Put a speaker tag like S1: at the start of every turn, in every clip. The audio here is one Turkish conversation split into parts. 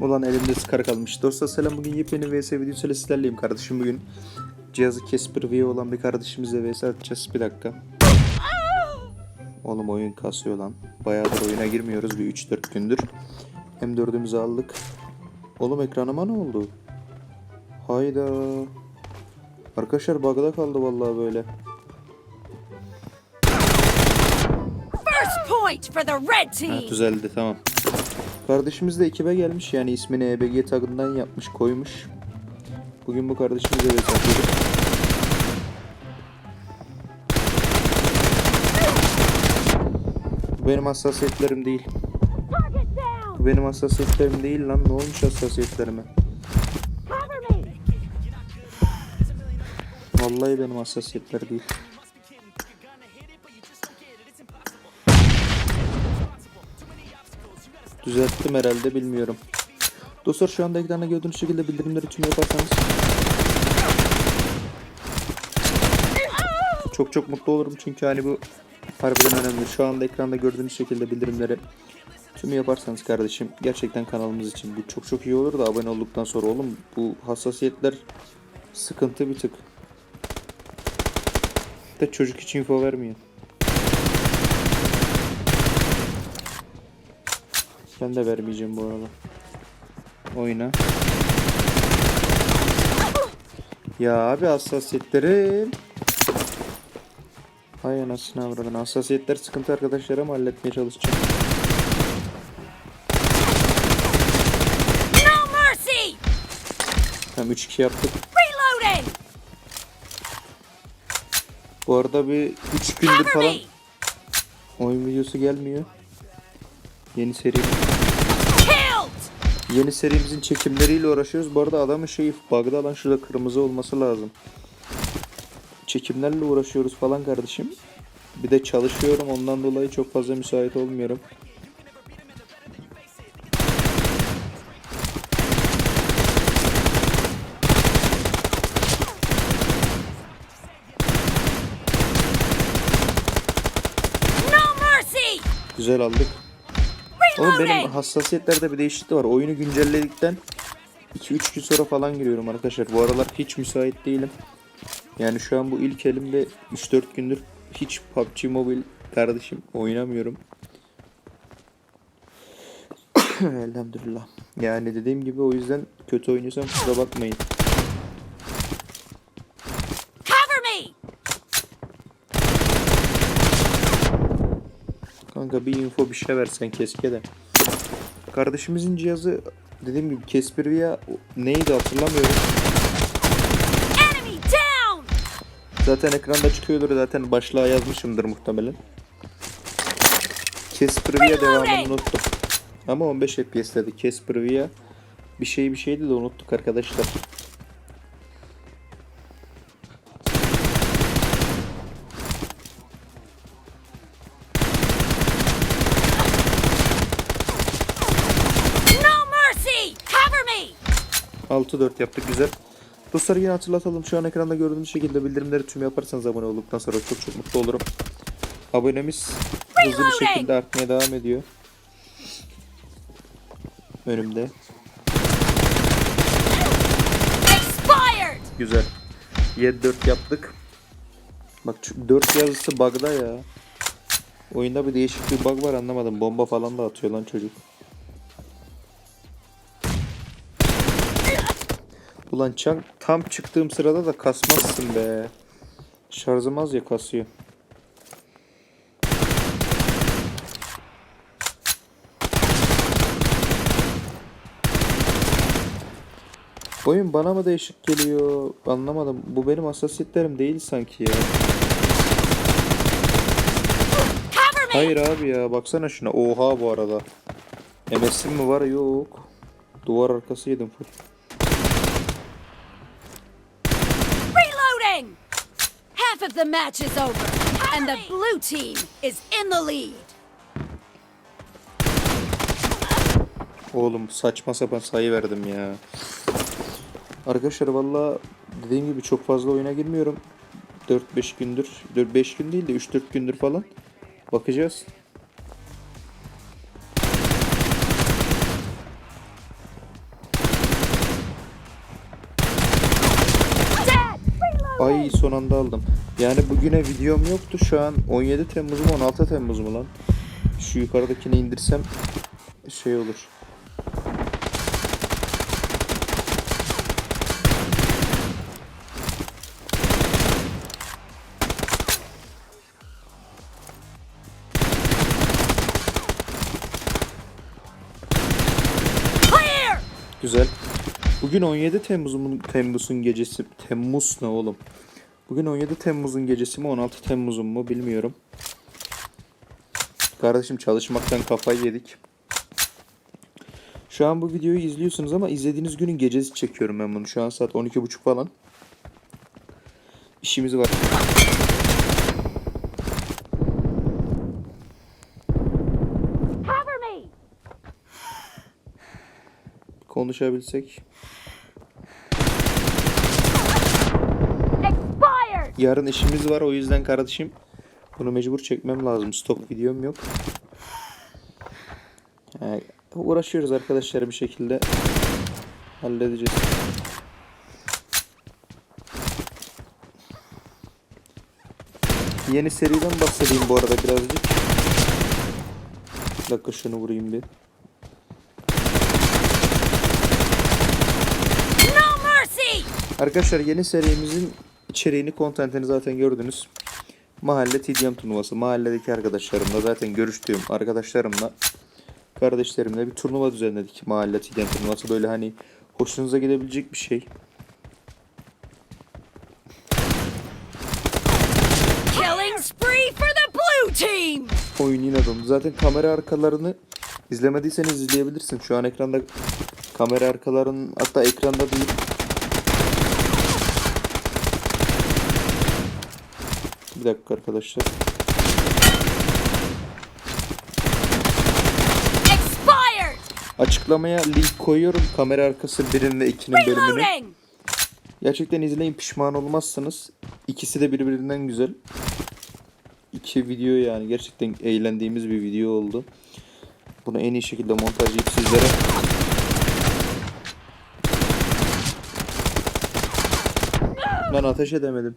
S1: Ulan elimde skar kalmış. Dostlar selam bugün yepyeni vs videosuyla sizlerleyim kardeşim bugün. Cihazı Casper V olan bir kardeşimizle vs atacağız. Bir dakika. Oğlum oyun kasıyor lan. Bayağıdır oyuna girmiyoruz bir 3-4 gündür. Hem dördümüzü aldık. Oğlum ekranıma ne oldu? Hayda. Arkadaşlar bug'da kaldı vallahi böyle.
S2: First point for the red
S1: Ha,
S2: team.
S1: düzeldi tamam. Kardeşimiz de ekibe gelmiş yani ismini EBG tagından yapmış koymuş. Bugün bu kardeşimizle de satıyorduk. Bu benim hassasiyetlerim değil. Bu benim hassasiyetlerim değil lan ne olmuş hassasiyetlerime? Vallahi benim hassasiyetler değil. Düzelttim herhalde bilmiyorum. Dostlar şu anda ekranda gördüğünüz şekilde bildirimleri tüm yaparsanız çok çok mutlu olurum çünkü hani bu harbiden önemli. Şu anda ekranda gördüğünüz şekilde bildirimleri tüm yaparsanız kardeşim gerçekten kanalımız için bu çok çok iyi olur da abone olduktan sonra oğlum bu hassasiyetler sıkıntı bir tık. Da çocuk hiç info vermiyor. Ben de vermeyeceğim bu arada. Oyna. Ya abi hassasiyetlerim. Hay anasını avradın. Hassasiyetler sıkıntı arkadaşlar ama halletmeye çalışacağım.
S2: No mercy.
S1: Tam 3-2 yaptık.
S2: Reloading.
S1: Bu arada bir 3 gündür falan oyun videosu gelmiyor. Yeni seri. Yeni serimizin çekimleriyle uğraşıyoruz. Bu arada adamın şeyi bug'da alan şurada kırmızı olması lazım. Çekimlerle uğraşıyoruz falan kardeşim. Bir de çalışıyorum ondan dolayı çok fazla müsait olmuyorum.
S2: No mercy.
S1: Güzel aldık. Oğlum benim hassasiyetlerde bir değişiklik var. Oyunu güncelledikten 2-3 gün sonra falan giriyorum arkadaşlar. Bu aralar hiç müsait değilim. Yani şu an bu ilk elimde 3-4 gündür hiç PUBG Mobile kardeşim oynamıyorum. Elhamdülillah. Yani dediğim gibi o yüzden kötü oynuyorsam kusura bakmayın.
S2: Cover me.
S1: Kanka bir info bir şey versen keşke de. Kardeşimizin cihazı dediğim gibi Casperia neydi hatırlamıyorum. Zaten ekranda çıkıyordur zaten başlığa yazmışımdır muhtemelen. Casperia devamını unuttum. Ama 15 FPS dedi. Casperia bir şey bir şeydi de unuttuk arkadaşlar. 6-4 yaptık güzel. Dostlar yine hatırlatalım. Şu an ekranda gördüğünüz şekilde bildirimleri tüm yaparsanız abone olduktan sonra çok çok mutlu olurum. Abonemiz hızlı bir şekilde artmaya devam ediyor. Önümde. Güzel. 7-4 yaptık. Bak şu 4 yazısı bug'da ya. Oyunda bir değişik bir bug var anlamadım. Bomba falan da atıyor lan çocuk. Ulan çan tam çıktığım sırada da kasmazsın be. Şarjım az ya kasıyor. Oyun bana mı değişik geliyor? Anlamadım. Bu benim hassasiyetlerim değil sanki ya. Hayır abi ya baksana şuna. Oha bu arada. MS'im mi var? Yok. Duvar arkası yedim full.
S2: Reloading. Half of the match is over, and the blue team is in the lead.
S1: Oğlum saçma sapan sayı verdim ya. Arkadaşlar valla dediğim gibi çok fazla oyuna girmiyorum. 4-5 gündür. 4-5 gün değil de 3-4 gündür falan. Bakacağız. Ay son anda aldım. Yani bugüne videom yoktu. Şu an 17 Temmuz mu 16 Temmuz mu lan? Şu yukarıdakini indirsem şey olur. Bugün 17 Temmuz'un Temmuz'un gecesi. Temmuz ne oğlum? Bugün 17 Temmuz'un gecesi mi 16 Temmuz'un mu bilmiyorum. Kardeşim çalışmaktan kafayı yedik. Şu an bu videoyu izliyorsunuz ama izlediğiniz günün gecesi çekiyorum ben bunu. Şu an saat 12.30 falan. İşimiz var.
S2: Cover me!
S1: Konuşabilsek. Yarın işimiz var o yüzden kardeşim bunu mecbur çekmem lazım. Stok videom yok. Yani uğraşıyoruz arkadaşlar bir şekilde halledeceğiz. Yeni seriden bahsedeyim bu arada birazcık. Bir dakika şunu vurayım bir.
S2: No mercy!
S1: Arkadaşlar yeni serimizin içeriğini, kontentini zaten gördünüz. Mahalle TDM turnuvası. Mahalledeki arkadaşlarımla zaten görüştüğüm arkadaşlarımla kardeşlerimle bir turnuva düzenledik. Mahalle TDM turnuvası böyle hani hoşunuza gidebilecek bir şey.
S2: Killing spree for the blue team!
S1: Oyun yine dondu. Zaten kamera arkalarını izlemediyseniz izleyebilirsin. Şu an ekranda kamera arkalarının hatta ekranda değil. Bir dakika arkadaşlar. Açıklamaya link koyuyorum. Kamera arkası birinin ve ikinin bölümünü. Gerçekten izleyin pişman olmazsınız. İkisi de birbirinden güzel. İki video yani gerçekten eğlendiğimiz bir video oldu. Bunu en iyi şekilde montajlayıp sizlere Lan ateş edemedim.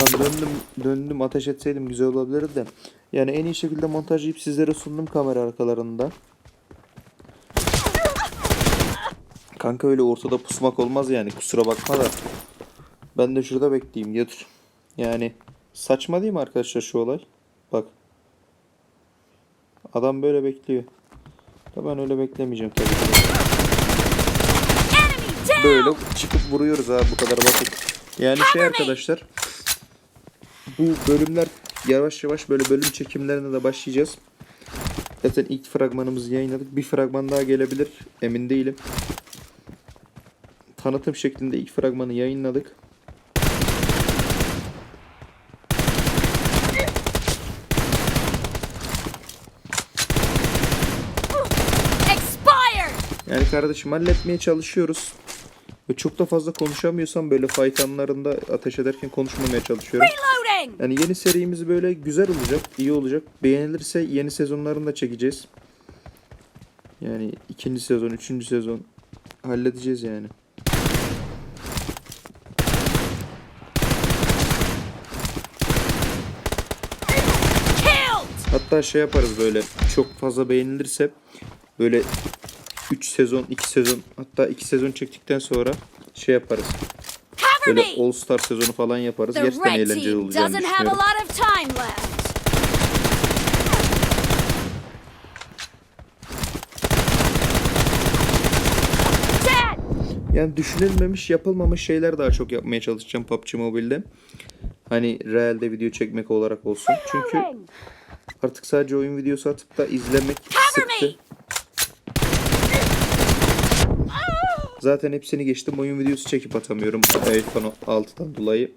S1: Lan döndüm döndüm ateş etseydim güzel olabilirdi de. Yani en iyi şekilde montajlayıp sizlere sundum kamera arkalarında. Kanka öyle ortada pusmak olmaz yani kusura bakma da. Ben de şurada bekleyeyim yatır. Yani saçma değil mi arkadaşlar şu olay? Bak. Adam böyle bekliyor. Da ben öyle beklemeyeceğim tabii ki. Böyle çıkıp vuruyoruz abi bu kadar basit. Yani şey arkadaşlar. Bu bölümler yavaş yavaş böyle bölüm çekimlerine de başlayacağız. Zaten ilk fragmanımızı yayınladık. Bir fragman daha gelebilir. Emin değilim. Tanıtım şeklinde ilk fragmanı yayınladık. Yani kardeşim halletmeye çalışıyoruz. Ve çok da fazla konuşamıyorsam böyle fight anlarında ateş ederken konuşmamaya çalışıyorum.
S2: Reloading!
S1: Yani yeni serimiz böyle güzel olacak, iyi olacak. Beğenilirse yeni sezonlarını da çekeceğiz. Yani ikinci sezon, üçüncü sezon halledeceğiz yani. Hatta şey yaparız böyle çok fazla beğenilirse böyle 3 sezon, 2 sezon hatta 2 sezon çektikten sonra şey yaparız. Böyle! All Star sezonu falan yaparız.
S2: The
S1: Gerçekten
S2: red
S1: eğlenceli
S2: team
S1: olacağını
S2: doesn't have a
S1: düşünüyorum.
S2: lot of time left. Dead!
S1: Yani düşünülmemiş, yapılmamış şeyler daha çok yapmaya çalışacağım PUBG Mobile'de. Hani realde video çekmek olarak olsun. Çünkü artık sadece oyun videosu atıp da izlemek
S2: Cover me!
S1: sıktı. Zaten hepsini geçtim. Oyun videosu çekip atamıyorum. iPhone 6'dan dolayı.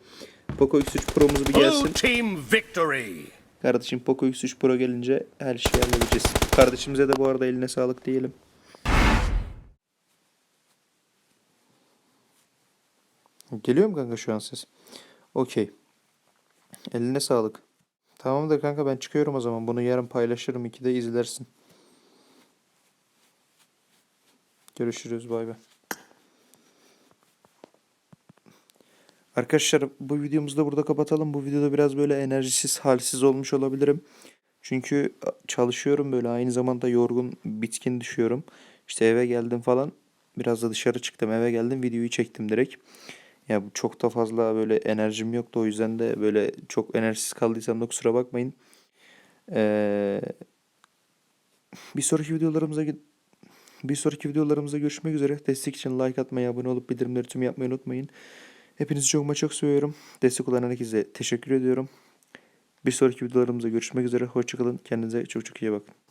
S1: Poco X3 Pro'muz bir gelsin.
S3: Blue team victory.
S1: Kardeşim Poco X3 Pro gelince her şeyi halledeceğiz. Kardeşimize de bu arada eline sağlık diyelim. Geliyor mu kanka şu an ses? Okey. Eline sağlık. Tamamdır kanka ben çıkıyorum o zaman. Bunu yarın paylaşırım. İki de izlersin. Görüşürüz. Bay bay. Arkadaşlar bu videomuzu da burada kapatalım. Bu videoda biraz böyle enerjisiz, halsiz olmuş olabilirim. Çünkü çalışıyorum böyle aynı zamanda yorgun, bitkin düşüyorum. İşte eve geldim falan. Biraz da dışarı çıktım. Eve geldim videoyu çektim direkt. Ya bu çok da fazla böyle enerjim yoktu. O yüzden de böyle çok enerjisiz kaldıysam da kusura bakmayın. Ee, bir sonraki videolarımıza bir sonraki videolarımızda görüşmek üzere. Destek için like atmayı, abone olup bildirimleri tüm yapmayı unutmayın. Hepinizi çok çok seviyorum. Destek olan herkese teşekkür ediyorum. Bir sonraki videolarımızda görüşmek üzere. Hoşçakalın. Kendinize çok çok iyi bakın.